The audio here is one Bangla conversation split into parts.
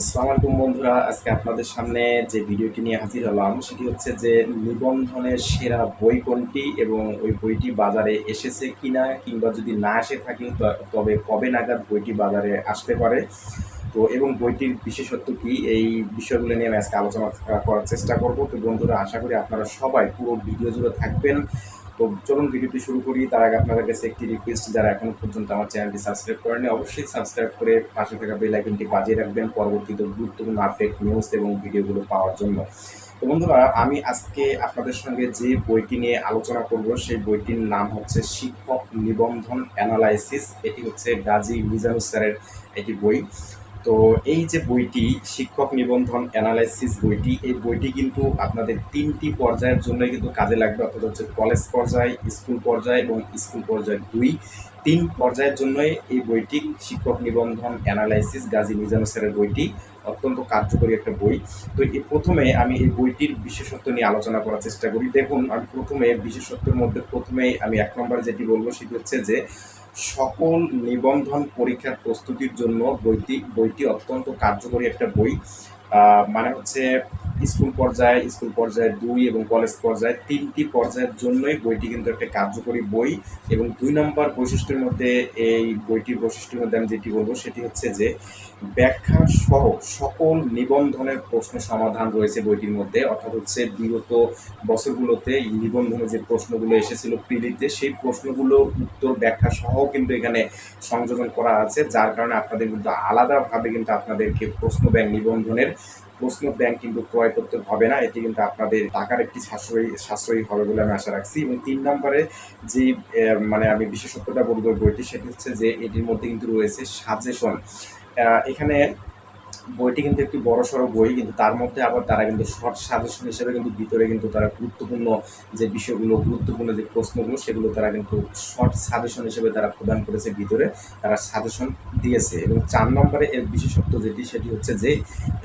আসসালামু আলাইকুম বন্ধুরা, আজকে আপনাদের সামনে যে ভিডিওটি নিয়ে হাজির হলাম, সেটি হচ্ছে যে নিবন্ধনের সেরা বই কোনটি এবং ওই বইটি বাজারে এসেছে কিনা কিংবা যদি না এসে থাকে তবে কবে নাগাদ বইটি বাজারে আসতে পারে? তো এবং বইটির বিশেষত্ব কি? এই বিষয়গুলো নিয়ে আমি আজকে আলোচনা করার চেষ্টা করব। তো বন্ধুরা, আশা করি আপনারা সবাই পুরো ভিডিও জুড়ে থাকবেন। তো চলুন ভিডিওটি শুরু করি। তার আগে আপনাদের কাছে একটি রিকোয়েস্ট যারা এখনও পর্যন্ত আমার চ্যানেলটি সাবস্ক্রাইব করেনি অবশ্যই সাবস্ক্রাইব করে পাশে থাকা বেল আইকনটি বাজিয়ে রাখবেন পরবর্তীতে গুরুত্বপূর্ণ আপডেট নিউজ এবং ভিডিওগুলো পাওয়ার জন্য। তো বন্ধুরা, আমি আজকে আপনাদের সঙ্গে যে বইটি নিয়ে আলোচনা করব, সেই বইটির নাম হচ্ছে শিক্ষক নিবন্ধন অ্যানালাইসিস এটি হচ্ছে গাজী মিজানুস স্যারের একটি বই। তো এই যে বইটি, শিক্ষক নিবন্ধন অ্যানালাইসিস বইটি, এই বইটি কিন্তু আপনাদের তিনটি পর্যায়ের জন্যই কিন্তু কাজে লাগবে, অর্থাৎ হচ্ছে কলেজ পর্যায় স্কুল পর্যায় এবং স্কুল পর্যায় দুই। তিন পর্যায়ের জন্যই এই বইটি শিক্ষক নিবন্ধন অ্যানালাইসিস গাজী মিজানু স্যারের বইটি অত্যন্ত কার্যকরী একটা বই। তো এই প্রথমে আমি এই বইটির বিশেষত্ব নিয়ে আলোচনা করার চেষ্টা করি। দেখুন, আমি প্রথমে বিশেষত্বের মধ্যে প্রথমেই আমি এক নম্বরে যেটি বলব সেটি হচ্ছে যে, সকল নিবন্ধন পরীক্ষার প্রস্তুতির জন্য বইটি বইটি অত্যন্ত কার্যকরী একটা বই। মানে হচ্ছে স্কুল পর্যায়ে স্কুল পর্যায়ে দুই এবং কলেজ পর্যায়ে তিনটি পর্যায়ের জন্যই বইটি কিন্তু একটা কার্যকরী বই এবং দুই নম্বর বৈশিষ্ট্যের মধ্যে এই বইটির বৈশিষ্ট্যের মধ্যে আমি যেটি বলব সেটি হচ্ছে যে ব্যাখ্যা সহ সকল নিবন্ধনের প্রশ্ন সমাধান রয়েছে বইটির মধ্যে, অর্থাৎ হচ্ছে বিগত বছরগুলোতে নিবন্ধনে যে প্রশ্নগুলো এসেছিল প্রিলিতে সেই প্রশ্নগুলো উত্তর ব্যাখ্যা সহ কিন্তু এখানে সংযোজন করা আছে, যার কারণে আপনাদের কিন্তু আলাদাভাবে কিন্তু আপনাদেরকে প্রশ্ন ব্যাংক নিবন্ধনের প্রশ্ন ব্যাংক কিন্তু ক্রয় করতে হবে না। এটি কিন্তু আপনাদের টাকার একটি সাশ্রয়ী সাশ্রয়ী হবে বলে আমি আশা রাখছি। এবং তিন নম্বরে যে মানে আমি বিশেষত্বটা বলব বইটি, সেটি হচ্ছে যে, এটির মধ্যে কিন্তু রয়েছে সাজেশন। এখানে বইটি কিন্তু একটি বড় সড়ো বই, কিন্তু তার মধ্যে আবার তারা কিন্তু শর্ট সাজেশন হিসেবে কিন্তু ভিতরে কিন্তু তারা গুরুত্বপূর্ণ যে বিষয়গুলো, গুরুত্বপূর্ণ যে প্রশ্নগুলো, সেগুলো তারা কিন্তু শর্ট সাজেশন হিসেবে তারা প্রদান করেছে ভিতরে। তারা সাজেশন দিয়েছে এবং চার নম্বরে এর বিশেষত্ব যেটি, সেটি হচ্ছে যে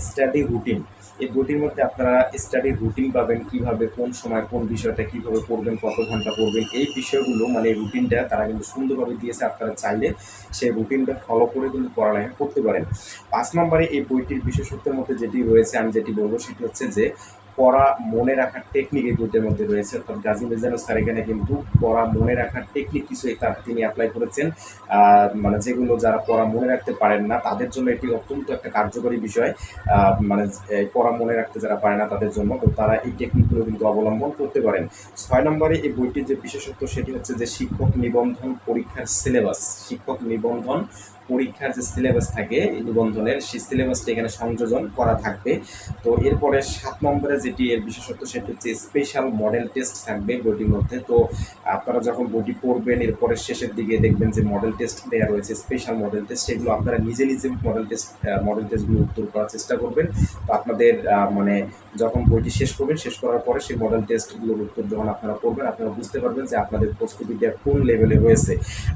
স্টাডি রুটিন এই বইটির মধ্যে আপনারা স্টাডি রুটিন পাবেন কীভাবে, কোন সময়, কোন বিষয়টা কীভাবে পড়বেন, কত ঘণ্টা পড়বেন, এই বিষয়গুলো মানে রুটিনটা তারা কিন্তু সুন্দরভাবে দিয়েছে আপনারা চাইলে। সেই রুটিনটা ফলো করে কিন্তু পড়ালেখা করতে পারেন। পাঁচ নম্বরে এই বইটির বিশেষত্বের মধ্যে যেটি রয়েছে, আমি যেটি বলব সেটি হচ্ছে যে পড়া মনে রাখার টেকনিক এই বইটার মধ্যে রয়েছে। অর্থাৎ গাজী মিজানু স্যার এখানে কিন্তু পড়া মনে রাখার টেকনিক কিছু তার তিনি অ্যাপ্লাই করেছেন। মানে যেগুলো যারা পড়া মনে রাখতে পারেন না, তাদের জন্য এটি অত্যন্ত একটা কার্যকরী বিষয়। মানে পড়া মনে রাখতে যারা পারে না তাদের জন্য, তো তারা এই টেকনিকগুলো কিন্তু অবলম্বন করতে পারেন। ছয় নম্বরে এই বইটির যে বিশেষত্ব সেটি হচ্ছে যে শিক্ষক নিবন্ধন পরীক্ষার সিলেবাস শিক্ষক নিবন্ধন পরীক্ষার যে সিলেবাস থাকে নিবন্ধনের, সেই সিলেবাসটা এখানে সংযোজন করা থাকবে। তো এরপরে সাত নম্বরে যেটি এর বিশেষত্ব সেটি হচ্ছে স্পেশাল মডেল টেস্ট থাকবে বইটির মধ্যে। তো আপনারা যখন বইটি পড়বেন এরপরে শেষের দিকে দেখবেন যে মডেল টেস্ট দেওয়া রয়েছে স্পেশাল মডেল টেস্ট সেগুলো আপনারা নিজে নিজে মডেল টেস্ট মডেল টেস্টগুলো উত্তর করার চেষ্টা করবেন। তো আপনাদের মানে যখন বইটি শেষ করবেন, শেষ করার পরে সেই মডেল টেস্টগুলোর উত্তর যখন আপনারা করবেন আপনারা বুঝতে পারবেন যে আপনাদের প্রস্তুতিটা কোন লেভেলে রয়েছে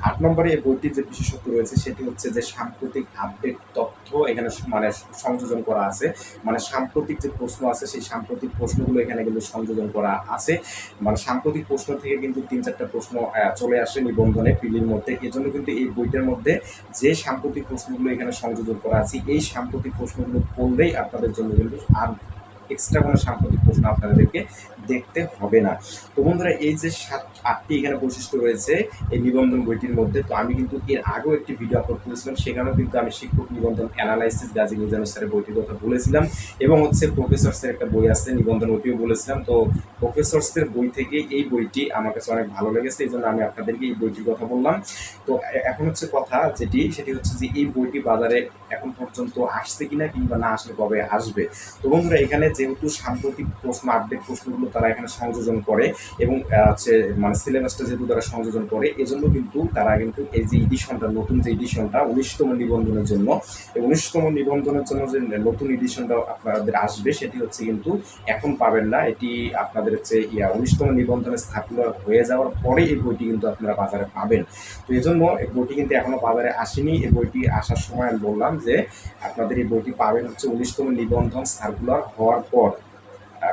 আট নম্বরে এই বইটির যে বিশেষত্ব রয়েছে, সেটি হচ্ছে যে সাম্প্রতিক আপডেট তথ্য এখানে মানে সংযোজন করা আছে। মানে সাম্প্রতিক যে প্রশ্ন আছে, সেই সাম্প্রতিক প্রশ্নগুলো এখানে কিন্তু সংযোজন করা আছে। মানে সাম্প্রতিক প্রশ্ন থেকে কিন্তু তিন চারটা প্রশ্ন চলে আসে নিবন্ধনে পিলির মধ্যে। এজন্য কিন্তু এই বইটার মধ্যে যে সাম্প্রতিক প্রশ্নগুলো এখানে সংযোজন করা আছে, এই সাম্প্রতিক প্রশ্নগুলো পড়লেই আপনাদের জন্য কিন্তু আর এক্সট্রা কোনো সাম্প্রতিক প্রশ্ন আপনাদেরকে দেখতে হবে না। তো বন্ধুরা, এই যে সাত, আটটি এখানে বৈশিষ্ট্য রয়েছে এই নিবন্ধন বইটির মধ্যে, তো আমি কিন্তু এর আগেও একটি ভিডিও আপলোড করেছিলাম, সেখানেও কিন্তু আমি শিক্ষক নিবন্ধন অ্যানালাইসিস গাজী মিজানুর স্যারের বইটির কথা বলেছিলাম এবং হচ্ছে প্রফেসরসের একটা বই আছে, নিবন্ধন ওটিও বলেছিলাম। তো প্রফেসরসের বই থেকে এই বইটি আমার কাছে অনেক ভালো লেগেছে, এই জন্য আমি আপনাদেরকে এই বইটির কথা বললাম। তো এখন হচ্ছে কথা যেটি, সেটি হচ্ছে যে এই বইটি বাজারে এখন পর্যন্ত আসছে কিনা কিংবা না আসলে কবে আসবে? তো বন্ধুরা, এখানে যেহেতু সাম্প্রতিক প্রশ্ন আপডেট প্রশ্নগুলো তারা এখানে সংযোজন করে এবং হচ্ছে মানে সিলেবাসটা যেহেতু তারা সংযোজন করে, এজন্য কিন্তু তারা কিন্তু এই যে এডিশনটা নতুন যে এডিশনটা উনিশতম নিবন্ধনের জন্য উনিশতম নিবন্ধনের জন্য যে নতুন এডিশনটা আপনাদের আসবে, সেটি হচ্ছে কিন্তু এখন পাবেন না। এটি আপনাদের হচ্ছে, ইয়া, উনিশতম নিবন্ধনের সার্কুলার হয়ে যাওয়ার পরে এই বইটি কিন্তু আপনারা বাজারে পাবেন। তো এই জন্য এই বইটি কিন্তু এখনও বাজারে আসেনি। এই বইটি আসার সময় আমি বললাম যে, আপনাদের এই বইটি পাবেন হচ্ছে উনিশতম নিবন্ধন সার্কুলার হওয়ার পর।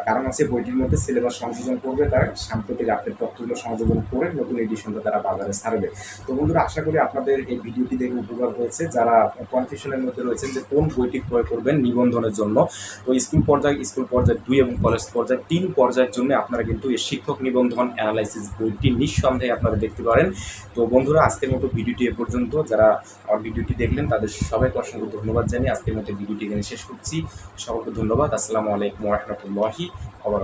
কারণ আছে বইটির মধ্যে সিলেবাস সংশোধন করবে তার, সাম্প্রতিক আপডেট তথ্যগুলো সংযোজন করে নতুন এডিশনটা তারা বাজারে ছাড়বে। তো বন্ধুরা, আশা করি আপনাদের এই ভিডিওটি দেখে উপকার হয়েছে। যারা কনফিউশনের মধ্যে রয়েছেন যে কোন বইটি ক্রয় করবেন নিবন্ধনের জন্য, তো স্কুল পর্যায়ে স্কুল পর্যায়ে দুই এবং কলেজ পর্যায়ে তিন পর্যায়ের জন্য আপনারা কিন্তু এই শিক্ষক নিবন্ধন অ্যানালাইসিস বইটি নিঃসন্দেহে আপনারা দেখতে পারেন। তো বন্ধুরা, আজকের মতো ভিডিওটি এ পর্যন্ত। যারা আমার ভিডিওটি দেখলেন, তাদের সবাইকে অসংখ্য ধন্যবাদ জানিয়ে আজকের মতো ভিডিওটি এখানে শেষ করছি। সকলকে ধন্যবাদ। আসসালামু আলাইকুম রহমতুল্লাহি আবার